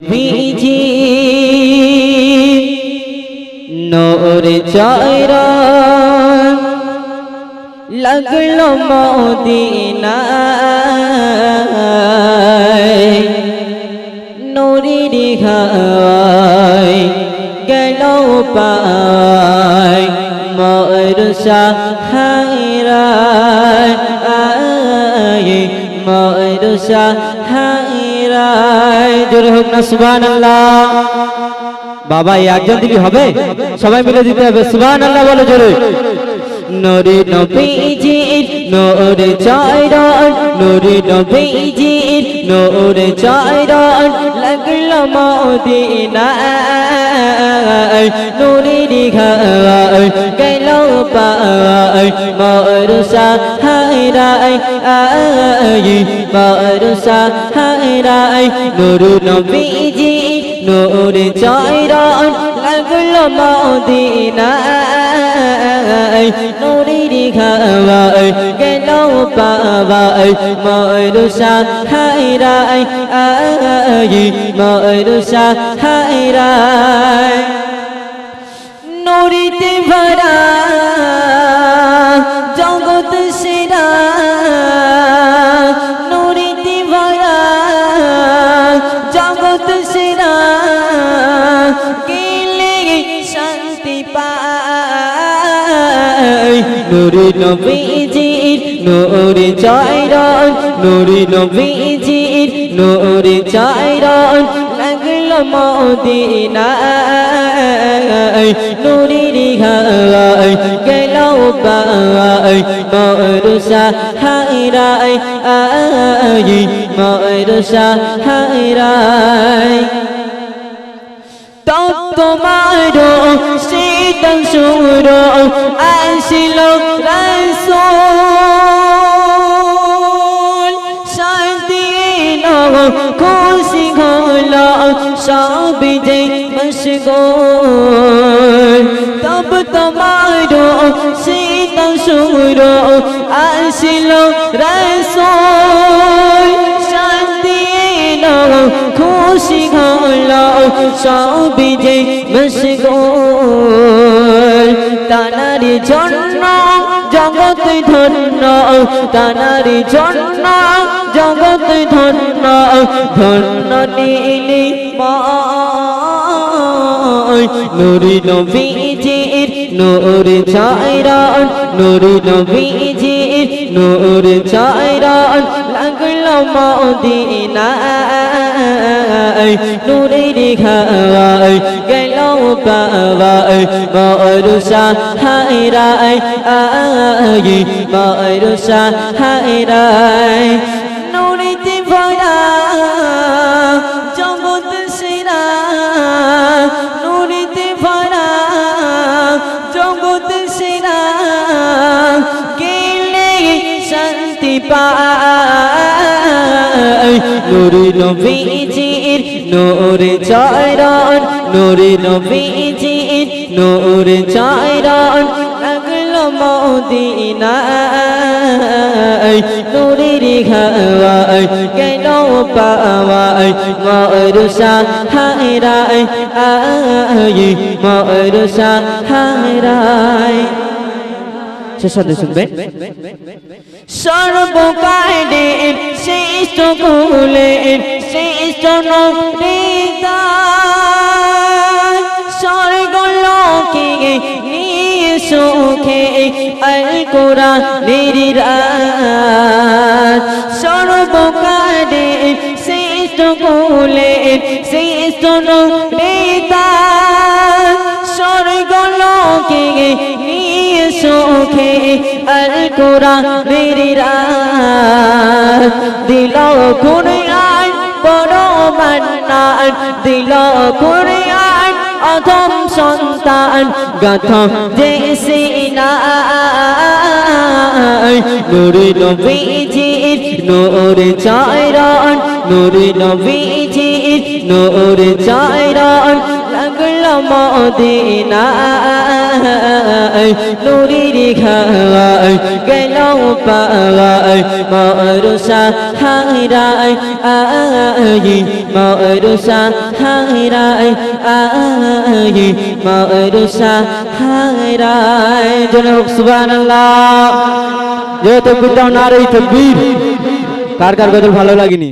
vị chi nỗi trời đó là cái lòng màu tì nai nô đi đi khơi, cái lâu bài, mọi đường xa hai ra. Mọi đường xa জোরে হোক না, সুবহানাল্লাহ। বাবা, এই একজন দিবি হবে? সবাই মিলে দিতে হবে সুবান আল্লাহ বলো জোরে। নরে নবীজির, নরে চাইরান নরে নবীজির নোরে চাইরান লাগলো মদিনায় নূরে দিঘায় গেল পায় মরসা হায়রায় আয় মরসা হায়রায় নুরু নবীজি নূর চাইরান লাগল মদিনায় নূরে দিঘায় গেল পায় মরসা হায়রায় আয় মরসা হায়রায় নরিতে ভরা জগৎ সেরা নরিতে ভরা জগৎ সেরা গেলে শান্তি পায় নুরি nô đi trái đất nô đi nụ vị trí nô đi trái đất anh cứ lo màu tì nai nụ đi đi hà ơi cái lâu bà ơi mọi đôi xa hai đại gì mọi đôi xa hai đại tóc tôi mãi đồ xin tăng sụi đồ anh xin lâu খুশি হল সব যে মশগুল তব তোমার শীতল সুর আসিল রসুল শান্তিন খুশি হল সব যে মশগুল তানার জন্য জগৎ ধন্য তানার জন্য জগৎ ধন্য ধন্য নীলি নুরি নবীজির নূর চাইরান নুরি নবীজির নূর চাইরান লাগলো মদিনায় নূরের ঘায় গেল পাওয়ায় মরসা হায়রায় আয় মরসা হায়রায় পায় নুরি নবীজির, নূর চাইরান নুরি নবীজির, নূর চাইরান লাগল মদিনায়। নুরির ঘায় গেল পাওয়ায়? মরসা হায়রায় আয় মরসা হায়রায় শেষ সাথে শুনবেন সর্বকালের শ্রেষ্ঠ কুলের শ্রেষ্ঠ স্বর্গলোকে নিয়ে সুখে আল রাত। সর্বকালের শ্রেষ্ঠ কুলের শ্রেষ্ঠ সুখে আল কোরআনের রাত দিল কুরআন বড় মান্নান দিল কুরআন অধম সন্তান গথম যে সিনাই নুরি নবীজির নূর চাইরান নুরি নবীজির নূর চাইরান থাকল মদিনা নুরির ঘাই গেল পাই মরুষা হারাই আই মরুষা হারাই আই মরুষা হারাই জন সুবহানাল্লাহ। যে তকবীর দাও নারে, তকবীর। কার কার গজল ভালো লাগেনি?